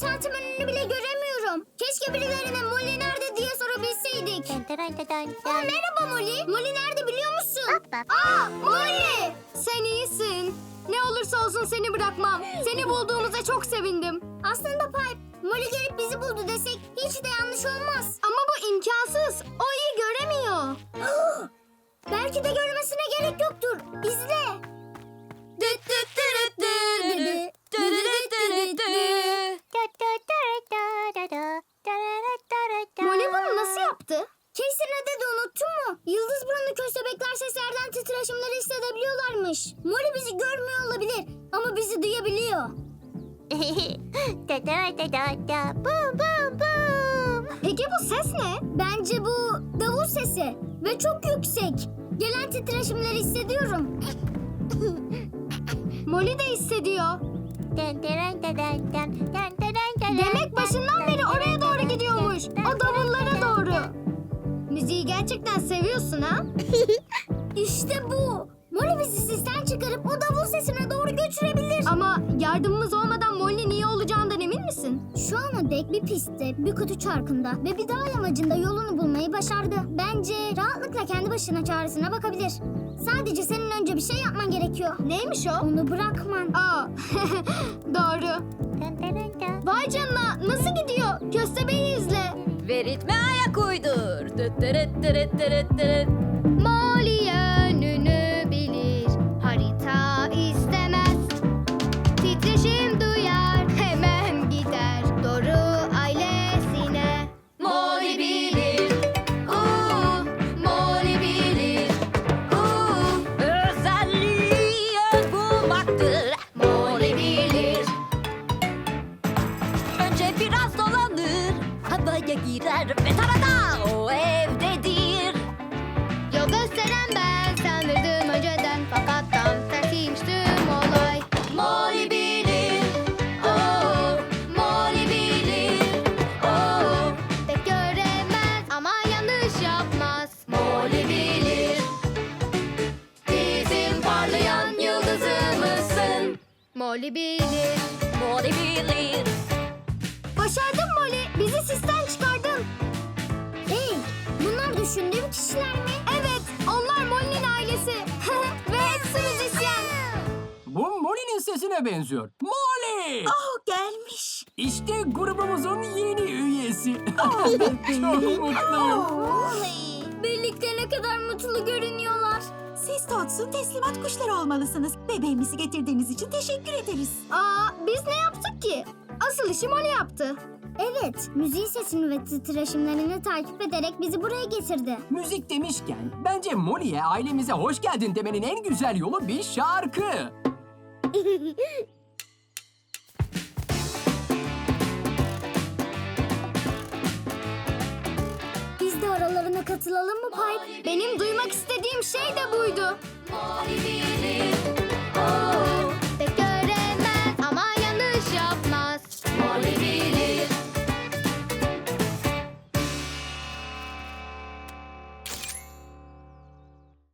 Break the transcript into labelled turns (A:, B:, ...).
A: tuvaletim önünü bile göremiyorum. Keşke birilerine Molly nerede diye sorabilseydik. Aa, merhaba Molly. Molly nerede biliyor musun? Aa Molly.
B: Sen iyisin. Ne olursa olsun seni bırakmam. Seni bulduğumuza çok sevindim.
A: Aslında Pipe, Molly gelip bizi buldu desek hiç de yanlış olmaz.
B: Ama bu imkansız. O iyi göremiyor.
A: Belki de görmesine Yıldız burunlu köstebekler seslerden titreşimleri hissedebiliyorlarmış. Molly bizi görmüyor olabilir ama bizi duyabiliyor.
B: Peki bu ses ne?
A: Bence bu davul sesi ve çok yüksek. Gelen titreşimleri hissediyorum.
B: Molly de hissediyor. Demek başından beri oraya doğru gidiyormuş. O. Müziği gerçekten seviyorsun ha?
A: İşte bu. Molly bizi sisten çıkarıp o davul sesine doğru götürebilir.
B: Ama yardımımız olmadan Molly'nin iyi olacağından emin misin?
A: Şu ana dek bir pistte, bir kutu çarkında ve bir dağ yamacında yolunu bulmayı başardı. Bence rahatlıkla kendi başına çaresine bakabilir. Sadece senin önce bir şey yapman gerekiyor.
B: Neymiş o?
A: Onu bırakman.
B: Aa, doğru. Vay canına nasıl gidiyor? Köstebeği izle.
C: Ve ritme. Tırıt.
B: Molly yönünü bilir, harita istemez. Titreşim duyar, hemen gider doğru ailesine. Molly bilir, uuu, Molly bilir, uuu,
C: Özelliği öz bulmaktır.
B: Molly bilir.
C: Önce biraz dolanır. Havaya girer ve evdedir.
B: Gösteren ben sanırdım önceden fakat tam tersiymiş tüm olay. Molly bilir, oh, Molly bilir, oh. Pek göremez ama yanlış yapmaz. Molly bilir, bizim parlayan yıldızımızsın. Molly bilir.
C: Molly bilir.
B: Başardın Molly, bizi sisten çıkardın.
A: Hey, bunlar düşündüğüm kişiler mi?
B: Molly'nin
D: sesine benziyor. Molly!
E: Oh gelmiş.
D: İşte grubumuzun yeni üyesi. Çok mutluyum.
A: Birlikte ne kadar mutlu görünüyorlar.
E: Siz Tots'un teslimat kuşları olmalısınız. Bebeğimizi getirdiğiniz için teşekkür ederiz.
B: Aa, biz ne yaptık ki? Asıl işi Molly yaptı.
A: Evet, müziğin sesini ve titreşimlerini takip ederek bizi buraya getirdi.
D: Müzik demişken bence Molly'e ailemize hoş geldin demenin en güzel yolu bir şarkı.
A: Biz de aralarına katılalım mı Pipe?
B: Benim duymak istediğim şey de buydu. Oh,